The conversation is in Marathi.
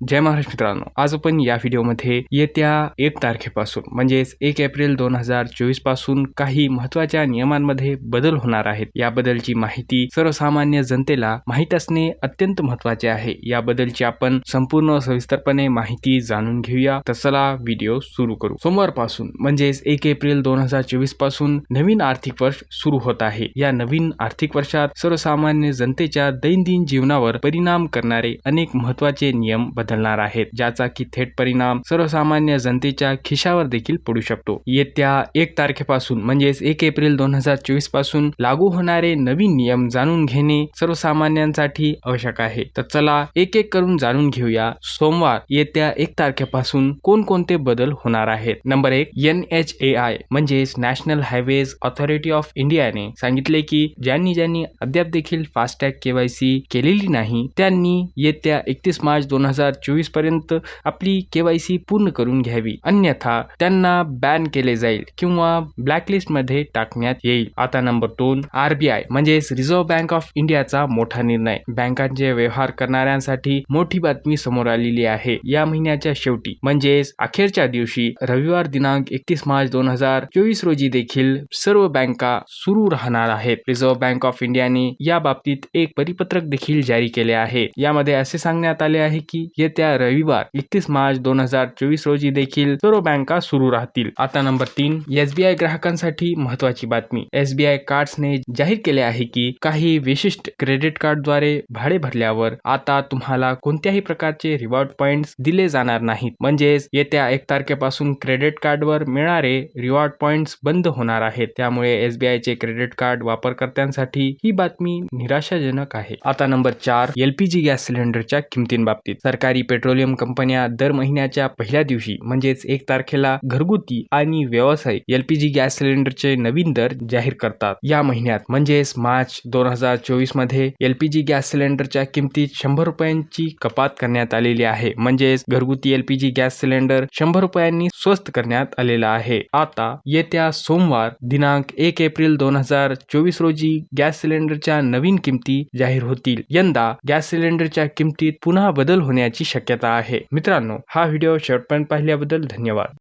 जय महाराष्ट्र मित्रांनो आज आपण या व्हिडिओमध्ये येत्या एक तारखेपासून म्हणजेच एक एप्रिल दोन हजार चोवीसपासून काही महत्त्वाच्या नियमांमध्ये बदल होणार आहेत. याबद्दलची माहिती सर्वसामान्य जनतेला माहीत असणे अत्यंत महत्त्वाचे आहे. याबद्दलची आपण संपूर्ण सविस्तरपणे माहिती जाणून घेऊया. तर चला व्हिडिओ सुरू करू. सोमवारपासून म्हणजेच एक एप्रिल दोन हजार चोवीसपासून नवीन आर्थिक वर्ष सुरू होत आहे. या नवीन आर्थिक वर्षात सर्वसामान्य जनतेच्या दैनंदिन जीवनावर परिणाम करणारे अनेक महत्त्वाचे नियम बदलणार आहेत ज्याचा की थेट परिणाम सर्वसामान्य जनतेच्या खिशावर देखील पडू शकतो. येत्या एक तारखेपासून म्हणजेच एक एप्रिल दोन हजार चोवीसपासून लागू होणारे नवीन नियम जाणून घेणे सर्वसामान्यांसाठी आवश्यक आहे. तर चला एक एक करून जाणून घेऊया सोमवार येत्या एक तारखेपासून कोणकोणते बदल होणार आहेत. नंबर एक एन एच ए आय म्हणजेच नॅशनल हायवेज ऑथॉरिटी ऑफ इंडियाने सांगितले की ज्यांनी ज्यांनी अद्याप देखील फास्टॅग केवायसी केलेली नाही त्यांनी येत्या एकतीस मार्च दोन हजार चोवीसपर्यंत आपली केवायसी पूर्ण करून घ्यावी. अन्यथा त्यांना बॅन केले जाईल किंवा ब्लॅकलिस्टमध्ये टाकण्यात येईल. आता नंबर दोन आरबीआय म्हणजेच रिझर्व्ह बँक ऑफ इंडियाचा मोठा निर्णय. बँकांचे व्यवहार करणाऱ्यांसाठी मोठी बातमी समोर आलेली आहे. या महिन्याच्या शेवटी म्हणजेच अखेरच्या दिवशी रविवार दिनांक एकतीस मार्च दोन हजार चोवीस रोजी देखील सर्व बँका सुरू राहणार आहेत. रिझर्व्ह बँक ऑफ इंडियाने या बाबतीत एक परिपत्रक देखील जारी केले आहे. यामध्ये असे सांगण्यात आले आहे की येत्या रविवार एकतीस मार्च दोन हजार चोवीस रोजी देखील सर्व बँका सुरू राहतील. आता नंबर तीन एसबीआय ग्राहकांसाठी महत्वाची बातमी. एसबीआय कार्ड्सने जाहीर केले आहे की काही विशिष्ट क्रेडिट कार्डद्वारे भाडे भरल्यावर आता तुम्हाला कोणत्याही प्रकारचे रिवॉर्ड पॉइंट्स दिले जाणार नाहीत. म्हणजेच येत्या एक तारखेपासून क्रेडिट कार्डवर मिळणारे रिवॉर्ड पॉइंट्स बंद होणार आहेत. त्यामुळे एसबीआय चे क्रेडिट कार्ड वापरकर्त्यांसाठी ही बातमी निराशाजनक आहे. आता नंबर चार एलपीजी गॅस सिलेंडरच्या किमतींबाबतीत. सरकारी पेट्रोलियम कंपन्या दर महिन्याच्या पहिल्या दिवशी म्हणजेच एक तारखेला घरगुती आणि व्यावसायिक एलपीजी गॅस सिलेंडरचे नवीन दर जाहीर करतात. या महिन्यात म्हणजेच मार्च दोन हजार चोवीसमध्ये एलपीजी गॅस सिलेंडरच्या किमतीत शंभर रुपयांची कपात करण्यात आलेली आहे. म्हणजेच घरगुती एलपीजी गॅस सिलेंडर शंभर रुपयांनी स्वस्त करण्यात आलेला आहे. आता येत्या सोमवार दिनांक एक एप्रिल दोन हजार चोवीस रोजी गॅस सिलेंडरच्या नवीन किमती जाहीर होतील. यंदा गॅस सिलेंडरच्या किमतीत पुन्हा बदल होण्याची शक्यता आहे. मित्रांनो हा व्हिडिओ शेवटपर्यंत पाहिल्याबद्दल धन्यवाद.